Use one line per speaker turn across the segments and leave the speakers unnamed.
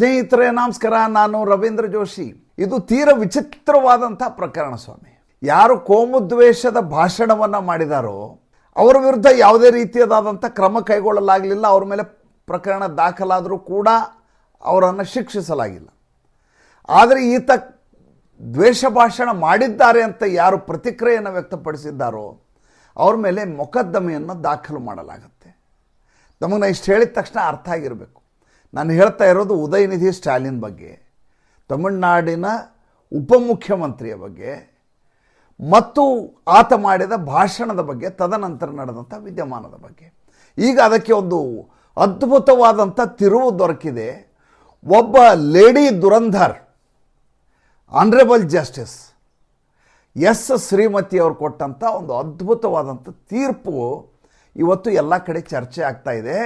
ಸ್ನೇಹಿತರೆ, ನಮಸ್ಕಾರ. ನಾನು ರವೀಂದ್ರ ಜೋಶಿ. ಇದು ತೀರ ವಿಚಿತ್ರವಾದಂಥ ಪ್ರಕರಣ ಸ್ವಾಮಿ. ಯಾರು ಕೋಮುದ್ವೇಷದ ಭಾಷಣವನ್ನು ಮಾಡಿದಾರೋ, ಅವರ ವಿರುದ್ಧ ಯಾವುದೇ ರೀತಿಯದಾದಂಥ ಕ್ರಮ ಕೈಗೊಳ್ಳಲಾಗಲಿಲ್ಲ. ಅವ್ರ ಮೇಲೆ ಪ್ರಕರಣ ದಾಖಲಾದರೂ ಕೂಡ ಅವರನ್ನು ಶಿಕ್ಷಿಸಲಾಗಿಲ್ಲ. ಆದರೆ ಈತ ದ್ವೇಷ ಭಾಷಣ ಮಾಡಿದ್ದಾರೆ ಅಂತ ಯಾರು ಪ್ರತಿಕ್ರಿಯೆಯನ್ನು ವ್ಯಕ್ತಪಡಿಸಿದ್ದಾರೋ, ಅವ್ರ ಮೇಲೆ ಮೊಕದ್ದಮೆಯನ್ನು ದಾಖಲು ಮಾಡಲಾಗುತ್ತೆ. ನಮಗೆ ನಾ ಇಷ್ಟು ಹೇಳಿದ ತಕ್ಷಣ ಅರ್ಥ ಆಗಿರಬೇಕು. ನಾನು ಹೇಳ್ತಾ ಇರೋದು ಉದಯನಿಧಿ ಸ್ಟಾಲಿನ್ ಬಗ್ಗೆ, ತಮಿಳುನಾಡಿನ ಉಪಮುಖ್ಯಮಂತ್ರಿಯ ಬಗ್ಗೆ, ಮತ್ತು ಆತ ಮಾಡಿದ ಭಾಷಣದ ಬಗ್ಗೆ, ತದನಂತರ ನಡೆದಂಥ ವಿದ್ಯಮಾನದ ಬಗ್ಗೆ. ಈಗ ಅದಕ್ಕೆ ಒಂದು ಅದ್ಭುತವಾದಂಥ ತಿರುವು ದೊರಕಿದೆ. ಒಬ್ಬ lady Durandhar honourable justice S Shrimati ಅವರು ಕೊಟ್ಟಂಥ ಒಂದು ಅದ್ಭುತವಾದಂಥ ತೀರ್ಪು ಇವತ್ತು ಎಲ್ಲ ಕಡೆ ಚರ್ಚೆ ಆಗ್ತಾ ಇದೆ.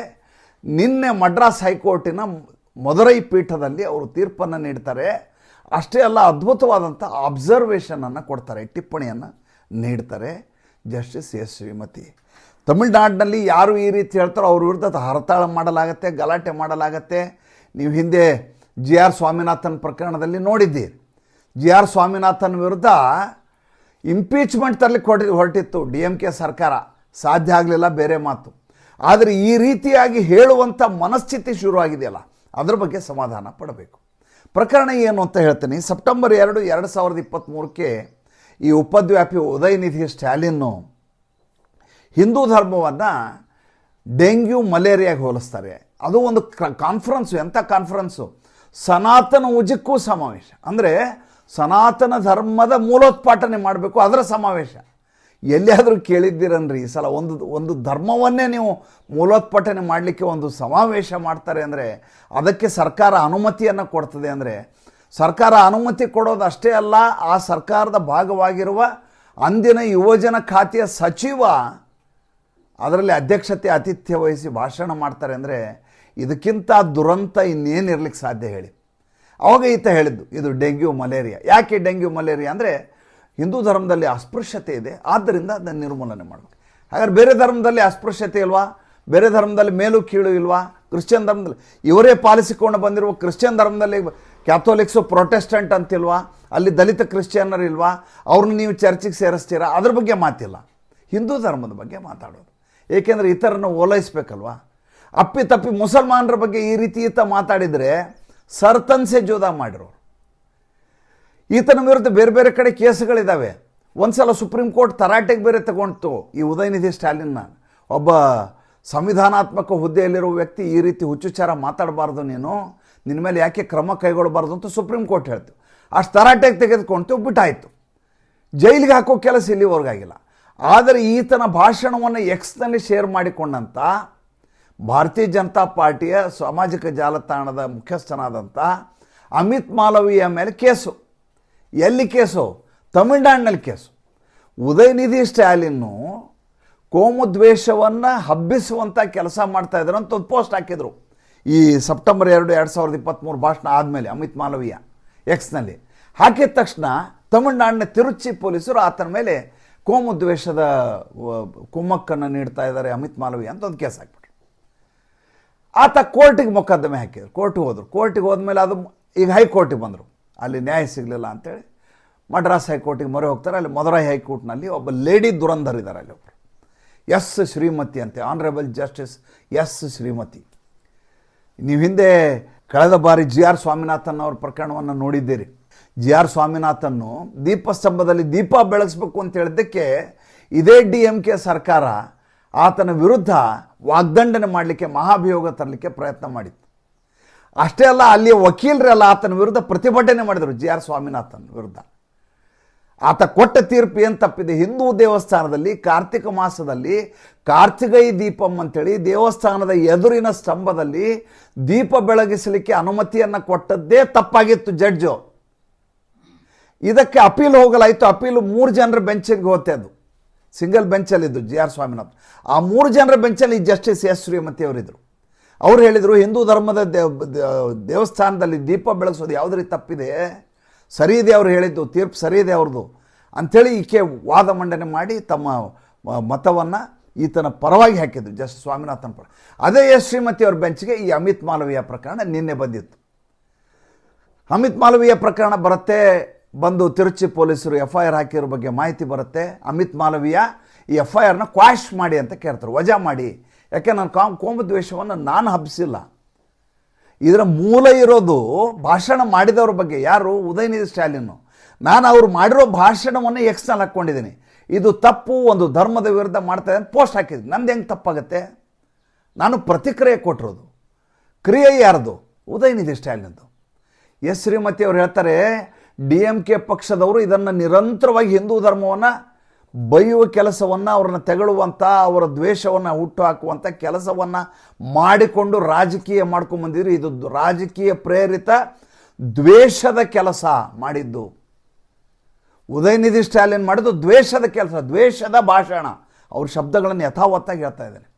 ನಿನ್ನೆ ಮಡ್ರಾಸ್ ಹೈಕೋರ್ಟಿನ ಮದುರೈ ಪೀಠದಲ್ಲಿ ಅವರು ತೀರ್ಪನ್ನು ನೀಡ್ತಾರೆ. ಅಷ್ಟೇ ಅಲ್ಲ ಅದ್ಭುತವಾದಂಥ ಅಬ್ಸರ್ವೇಷನನ್ನು ಕೊಡ್ತಾರೆ, ಟಿಪ್ಪಣಿಯನ್ನು ನೀಡ್ತಾರೆ ಜಸ್ಟಿಸ್ ಎಸ್ ಶ್ರೀಮತಿ. ತಮಿಳ್ನಾಡಿನಲ್ಲಿ ಯಾರು ಈ ರೀತಿ ಹೇಳ್ತಾರೋ ಅವ್ರ ವಿರುದ್ಧ ಹರತಾಳ ಮಾಡಲಾಗತ್ತೆ, ಗಲಾಟೆ ಮಾಡಲಾಗತ್ತೆ. ನೀವು ಹಿಂದೆ ಜಿ ಆರ್ ಸ್ವಾಮಿನಾಥನ್ ಪ್ರಕರಣದಲ್ಲಿ ನೋಡಿದ್ದೀರಿ. ಜಿ ಆರ್ ಸ್ವಾಮಿನಾಥನ್ ವಿರುದ್ಧ ಇಂಪೀಚ್ಮೆಂಟ್ ತರಲಿಕ್ಕೆ ಹೊರಟಿ ಹೊರಟಿತ್ತು ಡಿ ಎಂ ಕೆ ಸರ್ಕಾರ. ಸಾಧ್ಯ ಆಗಲಿಲ್ಲ, ಬೇರೆ ಮಾತು. ಆದರೆ ಈ ರೀತಿಯಾಗಿ ಹೇಳುವಂಥ ಮನಸ್ಥಿತಿ ಶುರುವಾಗಿದೆಯಲ್ಲ, ಅದರ ಬಗ್ಗೆ ಸಮಾಧಾನ ಪಡಬೇಕು. ಪ್ರಕರಣ ಏನು ಅಂತ ಹೇಳ್ತೀನಿ. ಸೆಪ್ಟೆಂಬರ್ ಎರಡು ಎರಡು ಸಾವಿರದ ಇಪ್ಪತ್ತ್ಮೂರಕ್ಕೆ ಈ ಉಪದ್ವ್ಯಾಪಿ ಉದಯನಿಧಿ ಸ್ಟ್ಯಾಲಿನ್ನು ಹಿಂದೂ ಧರ್ಮವನ್ನು ಡೆಂಗ್ಯೂ ಮಲೇರಿಯಾಗೆ ಹೋಲಿಸ್ತಾರೆ. ಅದು ಒಂದು ಕಾನ್ಫರೆನ್ಸು ಎಂಥ ಕಾನ್ಫರೆನ್ಸು ಸನಾತನ ಉಜಕ್ಕೂ ಸಮಾವೇಶ. ಅಂದರೆ ಸನಾತನ ಧರ್ಮದ ಮೂಲೋತ್ಪಾಟನೆ ಮಾಡಬೇಕು, ಅದರ ಸಮಾವೇಶ. ಎಲ್ಲಿಯಾದರೂ ಕೇಳಿದ್ದೀರನ್ರಿ. ಈ ಸಲ ಒಂದು ಒಂದು ಧರ್ಮವನ್ನೇ ನೀವು ಮೂಲೋತ್ಪಟನೆ ಮಾಡಲಿಕ್ಕೆ ಒಂದು ಸಮಾವೇಶ ಮಾಡ್ತಾರೆ ಅಂದರೆ ಅದಕ್ಕೆ ಸರ್ಕಾರ ಅನುಮತಿಯನ್ನು ಕೊಡ್ತದೆ ಅಂದರೆ ಸರ್ಕಾರ ಅನುಮತಿ ಕೊಡೋದು ಅಷ್ಟೇ ಅಲ್ಲ, ಆ ಸರ್ಕಾರದ ಭಾಗವಾಗಿರುವ ಅಂದಿನ ಯುವಜನ ಖಾತೆಯ ಸಚಿವ ಅದರಲ್ಲಿ ಅಧ್ಯಕ್ಷತೆ ಆತಿಥ್ಯ ವಹಿಸಿ ಭಾಷಣ ಮಾಡ್ತಾರೆ ಅಂದರೆ ಇದಕ್ಕಿಂತ ದುರಂತ ಇನ್ನೇನು ಇರ್ಲಿಕ್ಕೆ ಸಾಧ್ಯ ಹೇಳಿ. ಅವಾಗ ಈತ ಹೇಳಿದ್ದು, ಇದು ಡೆಂಗ್ಯೂ ಮಲೇರಿಯಾ. ಯಾಕೆ ಡೆಂಗ್ಯೂ ಮಲೇರಿಯಾ ಅಂದರೆ ಹಿಂದೂ ಧರ್ಮದಲ್ಲಿ ಅಸ್ಪೃಶ್ಯತೆ ಇದೆ, ಆದ್ದರಿಂದ ಅದನ್ನು ನಿರ್ಮೂಲನೆ ಮಾಡಬೇಕು. ಹಾಗಾದ್ರೆ ಬೇರೆ ಧರ್ಮದಲ್ಲಿ ಅಸ್ಪೃಶ್ಯತೆ ಇಲ್ವಾ? ಬೇರೆ ಧರ್ಮದಲ್ಲಿ ಮೇಲು ಕೀಳು ಇಲ್ವಾ? ಕ್ರಿಶ್ಚಿಯನ್ ಧರ್ಮದಲ್ಲಿ ಇವರೇ ಪಾಲಿಸಿಕೊಂಡು ಬಂದಿರುವ ಕ್ರಿಶ್ಚಿಯನ್ ಧರ್ಮದಲ್ಲಿ ಕ್ಯಾಥೋಲಿಕ್ಸು ಪ್ರೊಟೆಸ್ಟೆಂಟ್ ಅಂತಿಲ್ವಾ? ಅಲ್ಲಿ ದಲಿತ ಕ್ರಿಶ್ಚಿಯನ್ನರು ಇಲ್ವಾ? ಅವ್ರನ್ನ ನೀವು ಚರ್ಚಿಗೆ ಸೇರಿಸ್ತೀರಾ? ಅದ್ರ ಬಗ್ಗೆ ಮಾತಿಲ್ಲ. ಹಿಂದೂ ಧರ್ಮದ ಬಗ್ಗೆ ಮಾತಾಡೋದು. ಏಕೆಂದರೆ ಇತರನ್ನು ಓಲೈಸ್ಬೇಕಲ್ವಾ? ಅಪ್ಪಿ ತಪ್ಪಿ ಮುಸಲ್ಮಾನರ ಬಗ್ಗೆ ಈ ರೀತಿ ಈತ ಮಾತಾಡಿದರೆ ಸರ್ತನ್ಸೆ ಜೋದ ಮಾಡಿರೋರು. ಈತನ ವಿರುದ್ಧ ಬೇರೆ ಬೇರೆ ಕಡೆ ಕೇಸುಗಳಿದ್ದಾವೆ. ಒಂದ್ಸಲ ಸುಪ್ರೀಂ ಕೋರ್ಟ್ ತರಾಟೆಗೆ ಬೇರೆ ತಗೊಂಡ್ತು. ಈ ಉದಯನಿಧಿ ಸ್ಟಾಲಿನ್ನ ಒಬ್ಬ ಸಂವಿಧಾನಾತ್ಮಕ ಹುದ್ದೆಯಲ್ಲಿರುವ ವ್ಯಕ್ತಿ ಈ ರೀತಿ ಹುಚ್ಚುಚಾರ ಮಾತಾಡಬಾರ್ದು ನೀನು. ನಿನ್ನ ಮೇಲೆ ಯಾಕೆ ಕ್ರಮ ಕೈಗೊಳ್ಳಬಾರ್ದು ಅಂತ ಸುಪ್ರೀಂ ಕೋರ್ಟ್ ಹೇಳ್ತು. ಅಷ್ಟು ತರಾಟೆಗೆ ತೆಗೆದುಕೊಂತು ಬಿಟ್ಟಾಯಿತು. ಜೈಲಿಗೆ ಹಾಕೋ ಕೆಲಸ ಇಲ್ಲಿವರೆಗಾಗಿಲ್ಲ ಆದರೆ ಈತನ ಭಾಷಣವನ್ನು ಎಕ್ಸ್ನಲ್ಲಿ ಶೇರ್ ಮಾಡಿಕೊಂಡಂಥ ಭಾರತೀಯ ಜನತಾ ಪಾರ್ಟಿಯ ಸಾಮಾಜಿಕ ಜಾಲತಾಣದ ಮುಖ್ಯಸ್ಥನಾದಂಥ ಅಮಿತ್ ಮಾಲವೀಯ ಮೇಲೆ ಕೇಸು. ಎಲ್ಲಿ ಕೇಸು? ತಮಿಳ್ನಾಡಿನಲ್ಲಿ ಕೇಸು. ಉದಯನಿಧಿ ಸ್ಟ್ಯಾಲಿನ್ನು ಕೋಮುದ್ವೇಷವನ್ನು ಹಬ್ಬಿಸುವಂಥ ಕೆಲಸ ಮಾಡ್ತಾ ಇದ್ರು ಅಂತ ಒಂದು ಪೋಸ್ಟ್ ಹಾಕಿದರು. ಈ ಸೆಪ್ಟೆಂಬರ್ ಎರಡು ಎರಡು ಸಾವಿರದ ಇಪ್ಪತ್ತ್ಮೂರು ಭಾಷಣ ಆದಮೇಲೆ ಅಮಿತ್ ಮಾಲವೀಯ ಎಕ್ಸ್ನಲ್ಲಿ. ಹಾಕಿದ ತಕ್ಷಣ ತಮಿಳ್ನಾಡಿನ ತಿರುಚಿ ಪೊಲೀಸರು ಆತನ ಮೇಲೆ ಕೋಮುದ್ವೇಷದ ಕುಮ್ಮಕ್ಕನ್ನು ನೀಡ್ತಾ ಇದ್ದಾರೆ ಅಮಿತ್ ಮಾಲವೀಯ ಅಂತ ಒಂದು ಕೇಸ್ ಹಾಕ್ಬಿಟ್ರು. ಆತ ಕೋರ್ಟಿಗೆ ಮೊಕದ್ದಮೆ ಹಾಕಿದ್ರು. ಕೋರ್ಟಿಗೆ ಹೋದರು. ಕೋರ್ಟಿಗೆ ಹೋದ್ಮೇಲೆ ಅದು ಈಗ ಹೈಕೋರ್ಟಿಗೆ ಬಂದರು. ಅಲ್ಲಿ ನ್ಯಾಯ ಸಿಗಲಿಲ್ಲ ಅಂತೇಳಿ ಮಡ್ರಾಸ್ ಹೈಕೋರ್ಟಿಗೆ ಮೊರೆ ಹೋಗ್ತಾರೆ. ಅಲ್ಲಿ ಮದುರೈ ಹೈಕೋರ್ಟ್ನಲ್ಲಿ ಒಬ್ಬ ಲೇಡಿ ದುರಂಧರ್ ಇದ್ದಾರೆ ಅಲ್ಲಿ ಒಬ್ಬರು ಎಸ್ ಶ್ರೀಮತಿ ಅಂತೆ ಆನರೇಬಲ್ ಜಸ್ಟಿಸ್ ಎಸ್ ಶ್ರೀಮತಿ. ನೀವು ಹಿಂದೆ ಕಳೆದ ಬಾರಿ ಜಿ ಆರ್ ಸ್ವಾಮಿನಾಥನ್ ಅವ್ರ ಪ್ರಕರಣವನ್ನು ನೋಡಿದ್ದೀರಿ. ಜಿ ಆರ್ ಸ್ವಾಮಿನಾಥನ್ನು ದೀಪಸ್ತಂಭದಲ್ಲಿ ದೀಪ ಬೆಳಗಿಸ್ಬೇಕು ಅಂತ ಹೇಳಿದ್ದಕ್ಕೆ ಇದೇ ಡಿ ಎಂ ಕೆ ಸರ್ಕಾರ ಆತನ ವಿರುದ್ಧ ವಾಗ್ದಂಡನೆ ಮಾಡಲಿಕ್ಕೆ ಮಹಾಭಿಯೋಗ ತರಲಿಕ್ಕೆ ಪ್ರಯತ್ನ ಮಾಡಿತ್ತು. ಅಷ್ಟೇ ಅಲ್ಲ, ಅಲ್ಲಿ ವಕೀಲರೆಲ್ಲ ಆತನ ವಿರುದ್ಧ ಪ್ರತಿಭಟನೆ ಮಾಡಿದರು ಜಿ ಆರ್ ಸ್ವಾಮಿನಾಥನ್ ವಿರುದ್ಧ. ಆತ ಕೊಟ್ಟ ತೀರ್ಪು ಏನು ತಪ್ಪಿದೆ? ಹಿಂದೂ ದೇವಸ್ಥಾನದಲ್ಲಿ ಕಾರ್ತಿಕ ಮಾಸದಲ್ಲಿ ಕಾರ್ತಿಕೈ ದೀಪಂ ಅಂತೇಳಿ ದೇವಸ್ಥಾನದ ಎದುರಿನ ಸ್ತಂಭದಲ್ಲಿ ದೀಪ ಬೆಳಗಿಸಲಿಕ್ಕೆ ಅನುಮತಿಯನ್ನು ಕೊಟ್ಟದ್ದೇ ತಪ್ಪಾಗಿತ್ತು ಜಡ್ಜು. ಇದಕ್ಕೆ ಅಪೀಲ್ ಹೋಗಲಾಯಿತು. ಅಪೀಲು ಮೂರು ಜನರ ಬೆಂಚಿಗೆ ಹೋತೆ ಅದು. ಸಿಂಗಲ್ ಬೆಂಚಲ್ಲಿದ್ದು ಜಿ ಆರ್ ಸ್ವಾಮಿನಾಥ್ ಆ ಮೂರು ಜನರ ಬೆಂಚಲ್ಲಿ ಜಸ್ಟಿಸ್ ಎಸ್. ಶ್ರೀಮತಿ ಅವರಿದ್ದರು ಅವ್ರು ಹೇಳಿದರು, ಹಿಂದೂ ಧರ್ಮದ ದೇವ್ ದೇವಸ್ಥಾನದಲ್ಲಿ ದೀಪ ಬೆಳಗಿಸೋದು ಯಾವುದೇ ತಪ್ಪಿದೆ? ಸರಿ ಇದೆ ಅವ್ರು ಹೇಳಿದ್ದು, ತೀರ್ಪು ಸರಿ ಇದೆ ಅವ್ರದ್ದು ಅಂಥೇಳಿ ಈಕೆ ವಾದ ಮಂಡನೆ ಮಾಡಿ ತಮ್ಮ ಮತವನ್ನು ಈತನ ಪರವಾಗಿ ಹಾಕಿದ್ರು ಜಸ್ಟ್ ಸ್ವಾಮಿನಾಥನ್ ಪರ. ಅದೇ ಎಸ್ ಶ್ರೀಮತಿ ಅವ್ರ ಬೆಂಚ್ಗೆ ಈ ಅಮಿತ್ ಮಾಲವೀಯ ಪ್ರಕರಣ ನಿನ್ನೆ ಬಂದಿತ್ತು. ಅಮಿತ್ ಮಾಲವೀಯ ಪ್ರಕರಣ ಬರುತ್ತೆ, ಬಂದು ತಿರುಚಿ ಪೊಲೀಸರು ಎಫ್ ಐ ಆರ್ ಹಾಕಿರೋ ಬಗ್ಗೆ ಮಾಹಿತಿ ಬರುತ್ತೆ. ಅಮಿತ್ ಮಾಲವೀಯ ಈ ಎಫ್ ಐ ಆರ್ನ ಕ್ವಾಶ್ ಮಾಡಿ ಅಂತ ಕೇಳ್ತಾರೆ, ವಜಾ ಮಾಡಿ. ಯಾಕೆ ನಾನು ಕಾಮ್ ಕೋಮದ್ವೇಷವನ್ನು ನಾನು ಹಬ್ಬಿಸಿಲ್ಲ ಇದರ ಮೂಲ ಇರೋದು ಭಾಷಣ ಮಾಡಿದವ್ರ ಬಗ್ಗೆ. ಯಾರು? ಉದಯನಿಧಿ ಸ್ಟಾಲಿನ್ನು ನಾನು ಅವ್ರು ಮಾಡಿರೋ ಭಾಷಣವನ್ನು ಎಕ್ಸ್ನಲ್ಲಿ ಹಾಕ್ಕೊಂಡಿದ್ದೀನಿ. ಇದು ತಪ್ಪು, ಒಂದು ಧರ್ಮದ ವಿರುದ್ಧ ಮಾಡ್ತಾ ಅಂತ ಪೋಸ್ಟ್ ಹಾಕಿದ್ದೀನಿ. ನಂದು ಹೆಂಗೆ ತಪ್ಪಾಗತ್ತೆ? ನಾನು ಪ್ರತಿಕ್ರಿಯೆ ಕೊಟ್ಟಿರೋದು. ಕ್ರಿಯೆ ಯಾರ್ದು? ಉದಯನಿಧಿ ಸ್ಟಾಲಿನ್ದು ಎಸ್ ಶ್ರೀಮತಿ ಅವ್ರು ಹೇಳ್ತಾರೆ, ಡಿ ಎಂ ಕೆ ಪಕ್ಷದವರು ಇದನ್ನು ನಿರಂತರವಾಗಿ ಹಿಂದೂ ಧರ್ಮವನ್ನು ಬೈಯುವ ಕೆಲಸವನ್ನು ಅವ್ರನ್ನ ತೆಗಳುವಂಥ ಅವರ ದ್ವೇಷವನ್ನು ಹುಟ್ಟು ಹಾಕುವಂಥ ಕೆಲಸವನ್ನು ಮಾಡಿಕೊಂಡು ರಾಜಕೀಯ ಮಾಡ್ಕೊಂಬಂದಿದ್ರು ಇದು ರಾಜಕೀಯ ಪ್ರೇರಿತ ದ್ವೇಷದ ಕೆಲಸ ಮಾಡಿದ್ದು. ಉದಯನಿಧಿ ಸ್ಟಾಲಿನ್ ಮಾಡಿದ್ದು ದ್ವೇಷದ ಕೆಲಸ, ದ್ವೇಷದ ಭಾಷಣ. ಅವ್ರ ಶಬ್ದಗಳನ್ನು ಯಥಾವತ್ತಾಗಿ ಹೇಳ್ತಾ ಇದ್ದಾರೆ.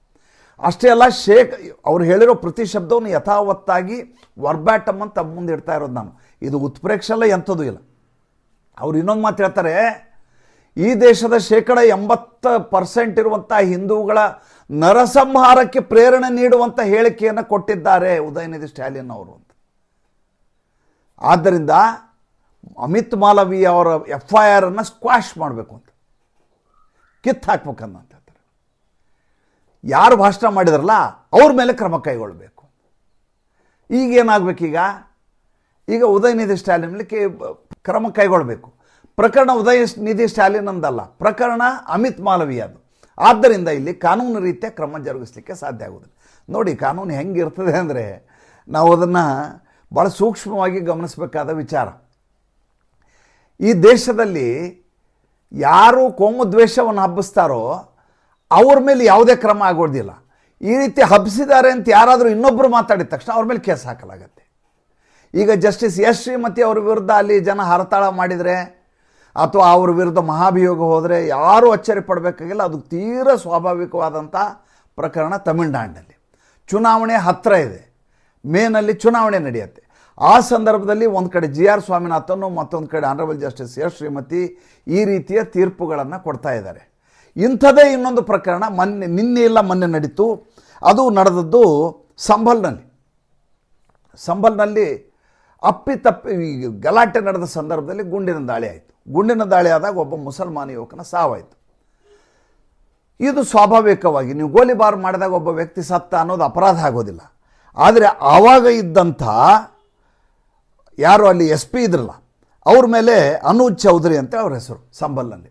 ಅಷ್ಟೇ ಅಲ್ಲ, ಶೇಖ್, ಅವ್ರು ಹೇಳಿರೋ ಪ್ರತಿ ಶಬ್ದವನ್ನು ಯಥಾವತ್ತಾಗಿ ವರ್ಬ್ಯಾಟಮ್ ಅಂತ ಮುಂದೆ ಇಡ್ತಾ ಇರೋದು ನಾನು. ಇದು ಉತ್ಪ್ರೇಕ್ಷೆ ಅಲ್ಲ ಎಂಥದ್ದು ಇಲ್ಲ. ಅವ್ರು ಇನ್ನೊಂದು ಮಾತು ಹೇಳ್ತಾರೆ ಈ ದೇಶದ ಶೇಕಡ ಎಂಬತ್ತು ಪರ್ಸೆಂಟ್ ಇರುವಂಥ ಹಿಂದೂಗಳ ನರಸಂಹಾರಕ್ಕೆ ಪ್ರೇರಣೆ ನೀಡುವಂಥ ಹೇಳಿಕೆಯನ್ನು ಕೊಟ್ಟಿದ್ದಾರೆ ಉದಯನಿಧಿ ಸ್ಟಾಲಿನ್ ಅವರು ಅಂತ. ಆದ್ದರಿಂದ ಅಮಿತ್ ಮಾಲವಿ ಅವರ ಎಫ್ ಐ ಆರನ್ನು ಸ್ಕ್ವಾಶ್ ಮಾಡಬೇಕು ಅಂತ. ಕಿತ್ತು ಅಂತ ಹೇಳ್ತಾರೆ. ಯಾರು ಭಾಷಣ ಮಾಡಿದ್ರಲ್ಲ ಅವ್ರ ಮೇಲೆ ಕ್ರಮ ಕೈಗೊಳ್ಳಬೇಕು. ಈಗೇನಾಗಬೇಕೀಗ ಈಗ ಉದಯನಿಧಿ ಸ್ಟ್ಯಾಲಿನ್ ಕ್ರಮ ಕೈಗೊಳ್ಳಬೇಕು. ಪ್ರಕರಣ ಉದಯ ನಿಧಿ ಸ್ಟಾಲಿನ್ ಪ್ರಕರಣ ಅಮಿತ್ ಮಾಲವಿಯದು ಆದ್ದರಿಂದ ಇಲ್ಲಿ ಕಾನೂನು ರೀತಿಯ ಕ್ರಮ ಜರುಗಿಸಲಿಕ್ಕೆ ಸಾಧ್ಯ ಆಗೋದಿಲ್ಲ ನೋಡಿ, ಕಾನೂನು ಹೆಂಗಿರ್ತದೆ ಅಂದರೆ ನಾವು ಅದನ್ನು ಭಾಳ ಸೂಕ್ಷ್ಮವಾಗಿ ಗಮನಿಸಬೇಕಾದ ವಿಚಾರ. ಈ ದೇಶದಲ್ಲಿ ಯಾರು ಕೋಮುದ್ವೇಷವನ್ನು ಹಬ್ಬಿಸ್ತಾರೋ ಅವ್ರ ಮೇಲೆ ಯಾವುದೇ ಕ್ರಮ ಆಗೋದಿಲ್ಲ. ಈ ರೀತಿ ಹಬ್ಬಿಸಿದ್ದಾರೆ ಅಂತ ಯಾರಾದರೂ ಇನ್ನೊಬ್ಬರು ಮಾತಾಡಿದ ತಕ್ಷಣ ಅವ್ರ ಮೇಲೆ ಕೇಸ್ ಹಾಕಲಾಗತ್ತೆ. ಈಗ ಜಸ್ಟಿಸ್ ಎಸ್ ಶ್ರೀಮತಿ ಅವ್ರ ವಿರುದ್ಧ ಅಲ್ಲಿ ಜನ ಹರತಾಳ ಮಾಡಿದರೆ ಅಥವಾ ಅವ್ರ ವಿರುದ್ಧ ಮಹಾಭಿಯೋಗ ಹೋದರೆ ಯಾರೂ ಅಚ್ಚರಿ ಪಡಬೇಕಾಗಿಲ್ಲ. ಅದು ತೀರ ಸ್ವಾಭಾವಿಕವಾದಂಥ ಪ್ರಕರಣ ತಮಿಳ್ನಾಡಿನಲ್ಲಿ. ಚುನಾವಣೆ ಹತ್ತಿರ ಇದೆ. ಮೇನಲ್ಲಿ ಚುನಾವಣೆ ನಡೆಯುತ್ತೆ. ಆ ಸಂದರ್ಭದಲ್ಲಿ ಒಂದು ಕಡೆ ಜಿ ಆರ್ ಸ್ವಾಮಿನಾಥನ್ ಮತ್ತೊಂದು ಕಡೆ ಆನರಬಲ್ ಜಸ್ಟಿಸ್ ಎಸ್ ಶ್ರೀಮತಿ ಈ ರೀತಿಯ ತೀರ್ಪುಗಳನ್ನು ಕೊಡ್ತಾ ಇದ್ದಾರೆ. ಇಂಥದೇ ಇನ್ನೊಂದು ಪ್ರಕರಣ ಮೊನ್ನೆ, ನಿನ್ನೆ ಇಲ್ಲ, ಮೊನ್ನೆ ನಡೀತು. ಅದು ನಡೆದದ್ದು ಸಂಬಲ್ನಲ್ಲಿ. ಸಂಬಲ್ನಲ್ಲಿ ಅಪ್ಪಿತಪ್ಪಿ ಗಲಾಟೆ ನಡೆದ ಸಂದರ್ಭದಲ್ಲಿ ಗುಂಡಿನ ದಾಳಿ ಆಯಿತು. ಗುಂಡಿನ ದಾಳಿ ಆದಾಗ ಒಬ್ಬ ಮುಸಲ್ಮಾನ ಯುವಕನ ಸಾವಾಯಿತು. ಇದು ಸ್ವಾಭಾವಿಕವಾಗಿ ನೀವು ಗೋಲಿಬಾರ್ ಮಾಡಿದಾಗ ಒಬ್ಬ ವ್ಯಕ್ತಿ ಸತ್ತ ಅನ್ನೋದು ಅಪರಾಧ ಆಗೋದಿಲ್ಲ. ಆದರೆ ಆವಾಗ ಇದ್ದಂಥ ಯಾರು ಅಲ್ಲಿ ಎಸ್ ಪಿ ಇದ್ರಲ್ಲ, ಅವ್ರ ಮೇಲೆ ಅನೂಜ್ ಚೌಧರಿ ಅಂತ ಅವ್ರ ಹೆಸರು ಸಂಬಲ್ನಲ್ಲಿ.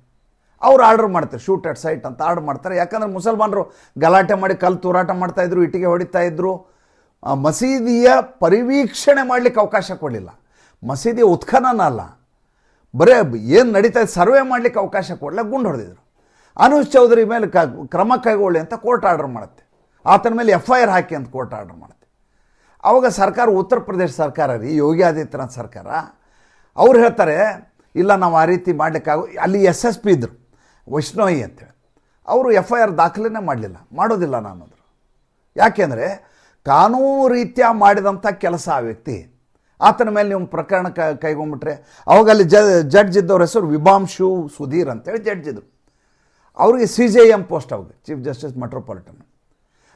ಅವ್ರು ಆರ್ಡರ್ ಮಾಡ್ತಾರೆ ಶೂಟ್ ಅಟ್ ಸೈಟ್ ಅಂತ ಆರ್ಡರ್ ಮಾಡ್ತಾರೆ. ಯಾಕಂದ್ರೆ ಮುಸಲ್ಮಾನರು ಗಲಾಟೆ ಮಾಡಿ ಕಲ್ಲು ತೂರಾಟ ಮಾಡ್ತಾಯಿದ್ರು ಇಟ್ಟಿಗೆ ಹೊಡಿತಾ ಇದ್ರು. ಮಸೀದಿಯ ಪರಿವೀಕ್ಷಣೆ ಮಾಡಲಿಕ್ಕೆ ಅವಕಾಶ ಕೊಡಲಿಲ್ಲ. ಮಸೀದಿಯ ಉತ್ಖನನ ಅಲ್ಲ ಬರೇ ಏನು ನಡೀತಾ ಸರ್ವೆ ಮಾಡಲಿಕ್ಕೆ ಅವಕಾಶ ಕೊಡಲ್ಲ ಗುಂಡು ಹೊಡೆದಿದ್ರು. ಅನೂಜ್ ಚೌಧರಿ ಮೇಲೆ ಕ, ಕ್ರಮ ಕೈಗೊಳ್ಳಿ ಅಂತ ಕೋರ್ಟ್ ಆರ್ಡರ್ ಮಾಡುತ್ತೆ. ಆತನ ಮೇಲೆ ಎಫ್ ಐ ಆರ್ ಹಾಕಿ ಅಂತ ಕೋರ್ಟ್ ಆರ್ಡರ್ ಮಾಡುತ್ತೆ. ಆವಾಗ ಸರ್ಕಾರ, ಉತ್ತರ ಪ್ರದೇಶ ಸರ್ಕಾರ ರೀ, ಯೋಗಿ ಆದಿತ್ಯನಾಥ್ ಸರ್ಕಾರ, ಅವ್ರು ಹೇಳ್ತಾರೆ, ಇಲ್ಲ ನಾವು ಆ ರೀತಿ ಮಾಡಲಿಕ್ಕಾಗೋ, ಅಲ್ಲಿ ಎಸ್ ಎಸ್ ಪಿ ಇದ್ದರು ವೈಷ್ಣೋಯಿ ಅಂತೇಳಿ ಅವರು ಎಫ್ ಐ ಆರ್ ದಾಖಲೆನೇ ಮಾಡಲಿಲ್ಲ, ಮಾಡೋದಿಲ್ಲ ನಾನು ಅಂದರು ಯಾಕೆಂದರೆ, ಕಾನೂನು ರೀತ್ಯ ಮಾಡಿದಂಥ ಕೆಲಸ ಆ ವ್ಯಕ್ತಿ. ಆತನ ಮೇಲೆ ನೀವು ಪ್ರಕರಣ ಕ, ಕೈಗೊಂಡ್ಬಿಟ್ರೆ ಅವಾಗ ಅಲ್ಲಿ ಜಡ್ಜ್ ಇದ್ದವ್ರ ಹೆಸರು ವಿಭಾಂಶು ಸುಧೀರ್ ಅಂತೇಳಿ ಜಡ್ಜ್ ಇದ್ರು. ಅವ್ರಿಗೆ ಸಿ ಜೆ ಎಂ ಪೋಸ್ಟ್ ಅವಾಗ ಚೀಫ್ ಜಸ್ಟಿಸ್ ಮೆಟ್ರೋಪಾಲಿಟನ್.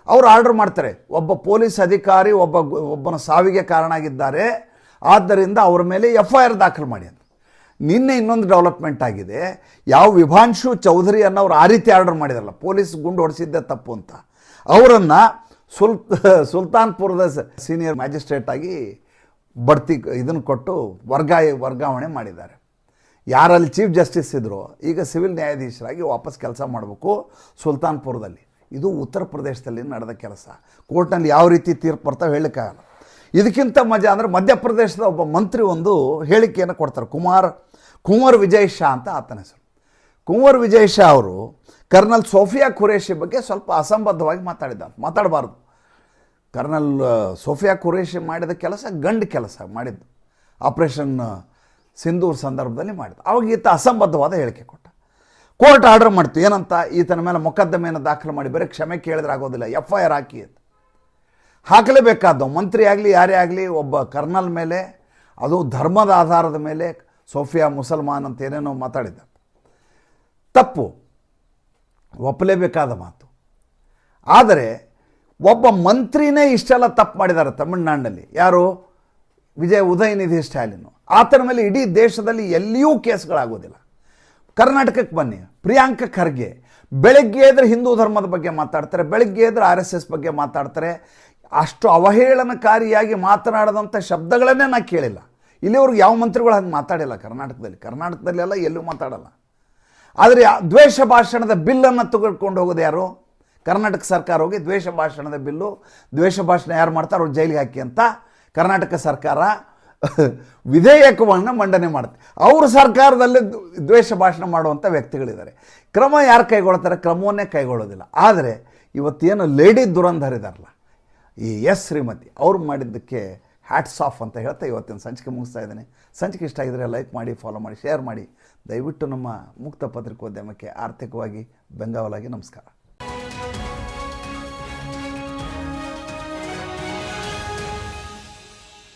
ಅವರು ಆರ್ಡರ್ ಮಾಡ್ತಾರೆ, ಒಬ್ಬ ಪೊಲೀಸ್ ಅಧಿಕಾರಿ ಒಬ್ಬ ಒಬ್ಬನ ಸಾವಿಗೆ ಕಾರಣ ಆಗಿದ್ದಾರೆ ಆದ್ದರಿಂದ ಅವರ ಮೇಲೆ ಎಫ್ ಐ ಆರ್ ದಾಖಲು ಮಾಡಿ ಅಂತ. ನಿನ್ನೆ ಇನ್ನೊಂದು ಡೆವಲಪ್ಮೆಂಟ್ ಆಗಿದೆ, ಯಾವ ವಿಭಾಂಶು ಚೌಧರಿ ಅನ್ನೋರು ಆ ರೀತಿ ಆರ್ಡರ್ ಮಾಡಿದಾರಲ್ಲ, ಪೊಲೀಸ್ ಗುಂಡು ಹೊಡೆಸಿದ್ದೆ ತಪ್ಪು ಅಂತ. ಅವರನ್ನು ಸುಲ್, ಸುಲ್ತಾನ್ಪುರದ ಸೀನಿಯರ್ ಮ್ಯಾಜಿಸ್ಟ್ರೇಟ್ ಆಗಿ ಬಡ್ತಿ ಇದನ್ನು ಕೊಟ್ಟು ವರ್ಗಾಯ, ವರ್ಗಾವಣೆ ಮಾಡಿದ್ದಾರೆ. ಯಾರಲ್ಲಿ ಚೀಫ್ ಜಸ್ಟಿಸ್ ಇದ್ದರೂ ಈಗ ಸಿವಿಲ್ ನ್ಯಾಯಾಧೀಶರಾಗಿ ವಾಪಸ್ ಕೆಲಸ ಮಾಡಬೇಕು ಸುಲ್ತಾನ್ಪುರದಲ್ಲಿ. ಇದು ಉತ್ತರ ಪ್ರದೇಶದಲ್ಲಿ ನಡೆದ ಕೆಲಸ. ಕೋರ್ಟ್ನಲ್ಲಿ ಯಾವ ರೀತಿ ತೀರ್ಪು ಬರ್ತಾವೆ ಹೇಳಿಕ್ಕಾಗಲ್ಲ ಇದಕ್ಕಿಂತ ಮಜಾ ಅಂದರೆ ಮಧ್ಯಪ್ರದೇಶದ ಒಬ್ಬ ಮಂತ್ರಿ ಒಂದು ಹೇಳಿಕೆಯನ್ನು ಕೊಡ್ತಾರೆ. ಕುಮಾರ್ ಕುಂವರ್ ವಿಜಯ್ ಶಾ ಅಂತ ಆತನ ಹೆಸರು. ಕುಂವರ್ ವಿಜಯ್ ಶಾ ಅವರು ಕರ್ನಲ್ ಸೋಫಿಯಾ ಖುರೇಶಿ ಬಗ್ಗೆ ಸ್ವಲ್ಪ ಅಸಂಬದ್ಧವಾಗಿ ಮಾತಾಡಿದ್ದಾರೆ. ಮಾತಾಡಬಾರ್ದು. ಕರ್ನಲ್ ಸೋಫಿಯಾ ಕುರೇಶ್ ಮಾಡಿದ ಕೆಲಸ ಗಂಡು ಕೆಲಸ ಮಾಡಿದ್ದು. ಆಪರೇಷನ್ ಸಿಂಧೂರ್ ಸಂದರ್ಭದಲ್ಲಿ ಮಾಡಿದ್ದು. ಅವಾಗ ಈತ ಅಸಂಬದ್ಧವಾದ ಹೇಳಿಕೆ ಕೊಟ್ಟ. ಕೋರ್ಟ್ ಆರ್ಡರ್ ಮಾಡ್ತು. ಏನಂತ? ಈತನ ಮೇಲೆ ಮೊಕದ್ದಮೆಯನ್ನು ದಾಖಲು ಮಾಡಿ. ಬರೀ ಕ್ಷಮೆ ಕೇಳಿದ್ರೆ ಆಗೋದಿಲ್ಲ. ಎಫ್ ಐ ಆರ್ ಹಾಕಿ ಅಂತ. ಹಾಕಲೇಬೇಕಾದ್ದು. ಮಂತ್ರಿ ಆಗಲಿ, ಯಾರೇ ಆಗಲಿ, ಒಬ್ಬ ಕರ್ನಲ್ ಮೇಲೆ, ಅದು ಧರ್ಮದ ಆಧಾರದ ಮೇಲೆ ಸೋಫಿಯಾ ಮುಸಲ್ಮಾನ್ ಅಂತ ಏನೇನೋ ಮಾತಾಡಿದ್ದ. ತಪ್ಪು. ಒಪ್ಪಲೇಬೇಕಾದ ಮಾತು. ಆದರೆ ಒಬ್ಬ ಮಂತ್ರಿನೇ ಇಷ್ಟೆಲ್ಲ ತಪ್ಪು ಮಾಡಿದ್ದಾರೆ ತಮಿಳ್ನಾಡಿನಲ್ಲಿ. ಯಾರು? ವಿಜಯ ಉದಯನಿಧಿ ಸ್ಟಾಲಿನ್ ಆತನ ಮೇಲೆ ಇಡೀ ದೇಶದಲ್ಲಿ ಎಲ್ಲಿಯೂ ಕೇಸ್ಗಳಾಗೋದಿಲ್ಲ. ಕರ್ನಾಟಕಕ್ಕೆ ಬನ್ನಿ. ಪ್ರಿಯಾಂಕ ಖರ್ಗೆ. ಬೆಳಗ್ಗೆ ಎದ್ರೆ ಹಿಂದೂ ಧರ್ಮದ ಬಗ್ಗೆ ಮಾತಾಡ್ತಾರೆ, ಬೆಳಗ್ಗೆ ಎದ್ರೆ ಆರ್ ಎಸ್ ಎಸ್ ಬಗ್ಗೆ ಮಾತಾಡ್ತಾರೆ. ಅಷ್ಟು ಅವಹೇಳನಕಾರಿಯಾಗಿ ಮಾತನಾಡದಂಥ ಶಬ್ದಗಳನ್ನೇ ನಾ ಕೇಳಿಲ್ಲ. ಇಲ್ಲಿವ್ರಿಗೆ ಯಾವ ಮಂತ್ರಿಗಳು ಹಂಗೆ ಮಾತಾಡಿಲ್ಲ ಕರ್ನಾಟಕದಲ್ಲಿ. ಕರ್ನಾಟಕದಲ್ಲೆಲ್ಲ ಎಲ್ಲೂ ಮಾತಾಡಲ್ಲ. ಆದರೆ ದ್ವೇಷ ಭಾಷಣದ ಬಿಲ್ಲನ್ನು ತೆಗೆದುಕೊಂಡು ಹೋಗೋದು ಯಾರು? ಕರ್ನಾಟಕ ಸರ್ಕಾರ ಹೋಗಿ ದ್ವೇಷ ಭಾಷಣದ ಬಿಲ್ಲು, ದ್ವೇಷ ಭಾಷಣ ಯಾರು ಮಾಡ್ತಾರೆ ಅವ್ರು ಜೈಲಿಗೆ ಹಾಕಿ ಅಂತ ಕರ್ನಾಟಕ ಸರ್ಕಾರ ವಿಧೇಯಕವನ್ನು ಮಂಡನೆ ಮಾಡುತ್ತೆ. ಅವರು ಸರ್ಕಾರದಲ್ಲಿ ದ್ವೇಷ ಭಾಷಣ ಮಾಡುವಂಥ ವ್ಯಕ್ತಿಗಳಿದ್ದಾರೆ. ಕ್ರಮ ಯಾರು ಕೈಗೊಳ್ತಾರೆ? ಕ್ರಮವನ್ನೇ ಕೈಗೊಳ್ಳೋದಿಲ್ಲ. ಆದರೆ ಇವತ್ತೇನು ಲೇಡಿ ದುರಂಧರ್ ಇದಾರಲ್ಲ, ಈ ಎಸ್ ಶ್ರೀಮತಿ, ಅವ್ರು ಮಾಡಿದ್ದಕ್ಕೆ ಹ್ಯಾಟ್ಸ್ ಆಫ್ ಅಂತ ಹೇಳ್ತಾ ಇವತ್ತಿನ ಸಂಚಿಕೆ ಮುಗಿಸ್ತಾ ಇದ್ದೇನೆ. ಸಂಚಿಕೆ ಇಷ್ಟ ಆಗಿದ್ರೆ ಲೈಕ್ ಮಾಡಿ ಫಾಲೋ ಮಾಡಿ ಶೇರ್ ಮಾಡಿ. ದಯವಿಟ್ಟು ನಮ್ಮ ಮುಕ್ತ ಪತ್ರಿಕೋದ್ಯಮಕ್ಕೆ ಆರ್ಥಿಕವಾಗಿ ಬೆಂಗಾವಲಾಗಿ ನಮಸ್ಕಾರ.